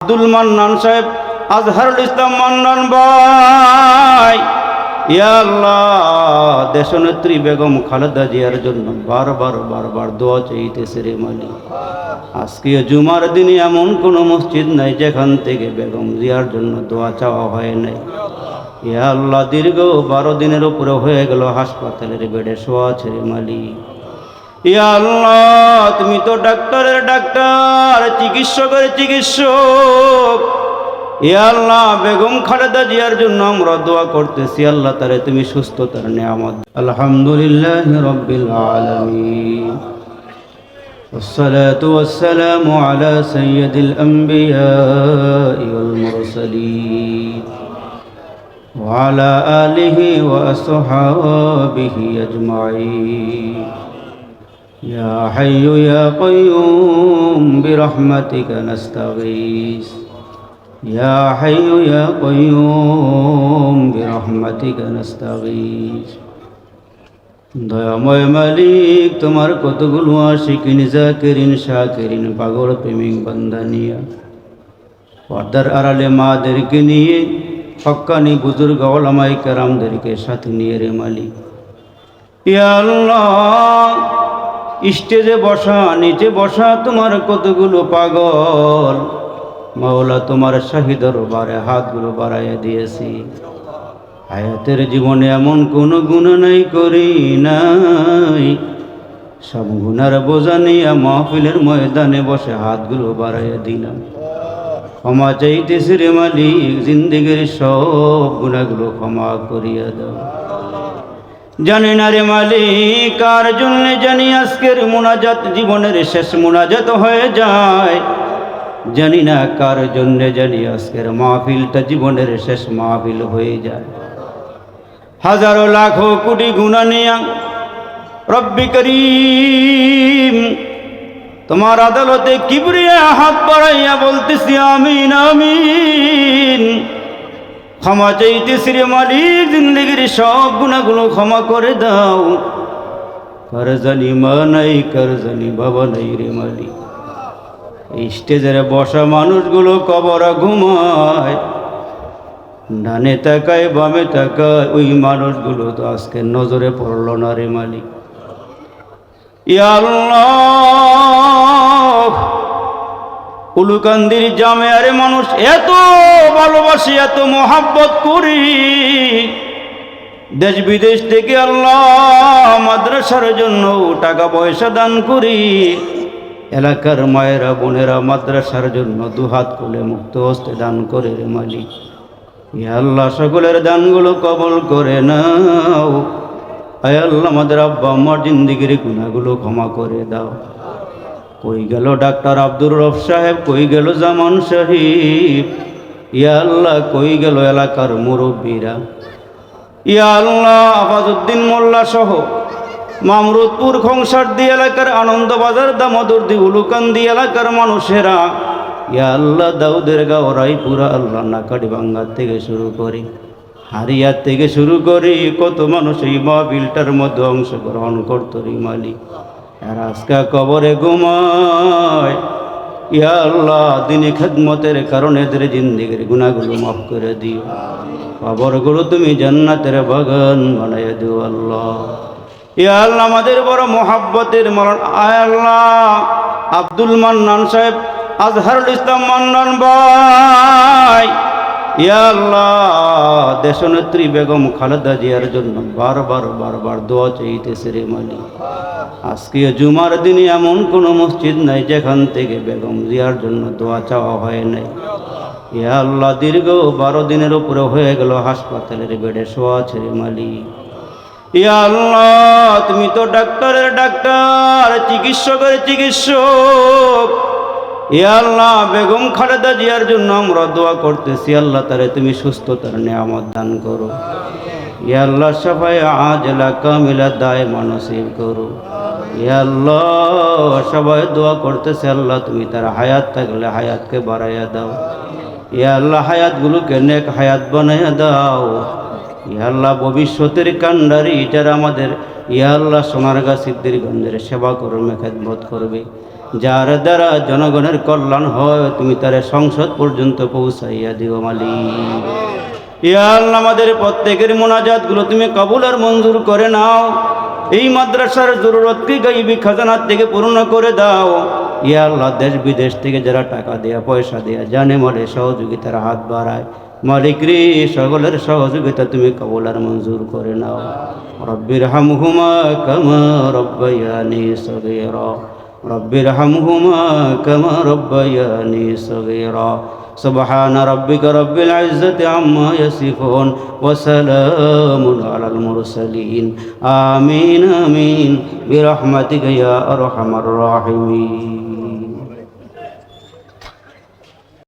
আব্দুল মান্নান সাহেব, আজহারুল ইসলাম মান্নান ভাই। দেশনেত্রী বেগম খালেদা জিয়ার জন্য বারবার বারবার দোয়া চাইতেছে রে মালিক। আজকে জুমার দিনে এমন কোনো মসজিদ নাই যেখান থেকে বেগম জিয়ার জন্য দোয়া চাওয়া হয় নাই। ইয়া আল্লাহ, দীর্ঘ বারো দিনের উপরে হয়ে গেল হাসপাতালের বেডে শোয়া রে মালিক। আল্লাহ তুমি তো ডাক্তারের ডাক্তার চিকিৎসকের চিকিৎসক ইয়া আল্লাহ বেগম খালেদা জিয়ার জন্য আমরা দোয়া করতেছি আল্লাহ তারে তুমি সুস্থতার নিয়ামত আলহামদুলিল্লাহ রব্বিল আলামিন والصلاة والسلام على سيد الأنبياء والمرسلين وعلى آله وأصحابه أجمعين يا حي يا قيوم برحمتك نستغيث يا حي يا قيوم برحمتك نستغيث দয়াময় মালিক তোমার কতগুলো আশিকিন জাকিরিন শাকিরিন পাগল প্রেমিক বান্দানিয়া পর্দার আড়ালে মাদেরকে নিয়ে হক্কানি বুজুর্গ ওলামাই কারামদেরকে সাথে নিয়ে রে মালিক ইয়া আল্লাহ স্টেজে বসা, নিচে বসা, তোমার কতগুলো পাগল? মাওলা, তোমার শাহিদর বারে হাতগুলো বাড়াইয়া দিয়েছি। হায়াতের জীবনে এমন কোনো গুণ নাই, করি নাই। সব গুণার বোঝা নিয়ে মাহফিলের ময়দানে বসে হাতগুলো বাড়াইয়া দিলাম। ক্ষমা চাইতেছি রে মালিক, জিন্দিগির সব গুণাগুলো ক্ষমা করিয়া দাও। জানি না রে মালিক, কার জন্য জানি আজকের মোনাজাত জীবনের শেষ মোনাজাত হয়ে যায়? জানি না কার জন্য জানি আজকের মাহফিলটা জীবনের শেষ মাহফিল হয়ে যায়। হাজারো লাখো কোটি গুণা নিয়া রব্বি করিম, তোমার আদালতে কিবরিয়া হাত বাড়াইয়া বলতেছি, আমিন আমিন। ক্ষমা চাইতেছি রে মালিক, জিন্দগির সব গুণাগুলো ক্ষমা করে দাও। কার জানি মা নাই, কার জানি বাবা নাই রে মালিক। এই স্টেজের বসা মানুষগুলো কবর ঘুমায়। ডানে তাকায়, বামে তাকায়, ওই মানুষগুলো তো আজকে নজরে পড়ল না রে মালিক। ইয়া আল্লাহ উলুকান্দির জামে আরে মানুষ এত ভালোবাসি, এত মোহাব্বত করি। দেশ বিদেশ থেকে আল্লাহ মাদ্রাসার জন্য টাকা পয়সা দান করি। এলাকার মায়েরা, বোনেরা মাদ্রাসার জন্য দুহাত খুলে মুক্ত হস্তে দান করে রে মালিক। আল্লাহ, সকলের দানগুলো কবল করে নাও। আয় আল্লাহ, আমাদের আব্বা আমার জিন্দিগির গুণাগুলো ক্ষমা করে দাও। কই গেল ডাক্তার আব্দুর রফ সাহেব, কই গেল জামান সাহিব ইয়া আল্লাহ, কই গেল এলাকার মুরব্বীরা? ইয়া আল্লাহ আফাজউদ্দিন মোল্লা সহ মামরুদপুর খংসারদি এলাকার আনন্দবাজার, দামোদরদি উলুকান্দি এলাকার মানুষেরা, ইয়া আল্লাহ, দাউদের গাঁও, রায়পুরা, আল্লাহ নাকাটি বাঙ্গার থেকে শুরু করি, হারিয়ার থেকে শুরু করি, কত মানুষ এই মাহবিলটার মধ্যে অংশগ্রহণ করতো রে আজকা কবরে ঘুমায়। ইয়া আল্লাহ, দিনে খেদমতের কারণে এদের জিন্দিগির গুণাগুলো মাফ করে দিও। কবরগুলো তুমি জান্নাতের বাগান বানাইয়া দিও আল্লাহ। ইয়া আল্লাহ, আমাদের বড় মোহাব্বতের মরণ। আয় আল্লাহ, আব্দুল মান্নান সাহেব, আজহারুল ইসলাম মান্নান ভাই। আল্লাহ, দেশনেত্রী বেগম খালেদা জিয়ার জন্য বারবার বারবার দোয়া চাইতেছে রে মালিক। আজকে জুমার দিনে এমন কোনো মসজিদ নাই যেখান থেকে বেগম জিয়ার জন্য দোয়া চাওয়া হয় নাই। ইয়া আল্লাহ, দীর্ঘ বারো দিনের উপরে হয়ে গেল হাসপাতালের বেডে শোয়া রে মালিক। ইয়া আল্লাহ, তুমি তো ডাক্তারের ডাক্তার, চিকিৎসকের চিকিৎসক। আল্লাহ, বেগম খালেদা জিয়ার জন্য আমরা দোয়া করতেছি, আল্লাহ তারে তুমি সুস্থতার নিয়ামত দান করো। ইয়া আল্লাহ সবাই আজলা কামিলা দায় মানসিব করো। ইয়া আল্লাহ, সবাই দোয়া করতেছে, আল্লাহ তুমি তার হায়াত থাকলে হায়াতকে বাড়াইয়া দাও। ইয়া আল্লাহ, হায়াতগুলোকে নেক হায়াত বানাইয়া দাও। ইয়া আল্লাহ, ভবিষ্যতের কান্ডারি, যারা আমাদের ইয়া আল্লাহ সোনারগা সিদ্ধিরগঞ্জের সেবা করবে খেদমত করবে। যার দ্বারা জনগণের কল্যাণ হয়, তুমি তার সংসদ পর্যন্ত পৌঁছাইয়া দিও মালিক। ইয়াল আমাদের প্রত্যেকের মোনাজাতগুলো তুমি কবুল আর মঞ্জুর করে নাও। এই মাদ্রাসার জরুরতকে গাইবি খাজানার থেকে পূর্ণ করে দাও। ইয়া আল্লাহ, দেশ বিদেশ থেকে যারা টাকা দেয়া, পয়সা দেয়া জানে মরে সহযোগিতার হাত বাড়ায়। মালিক রে, সকলের সহযোগিতা তুমি কবুল আর মঞ্জুর করে নাও। রব্বির হামহুমা কামা রব্বায়ানি সগীরা। رب ارحمهما كما ربياني صغيرا. سبحان ربك رب العزة عما يصفون وسلام على المرسلين. آمين آمين. برحمتك يا أرحم الراحمين.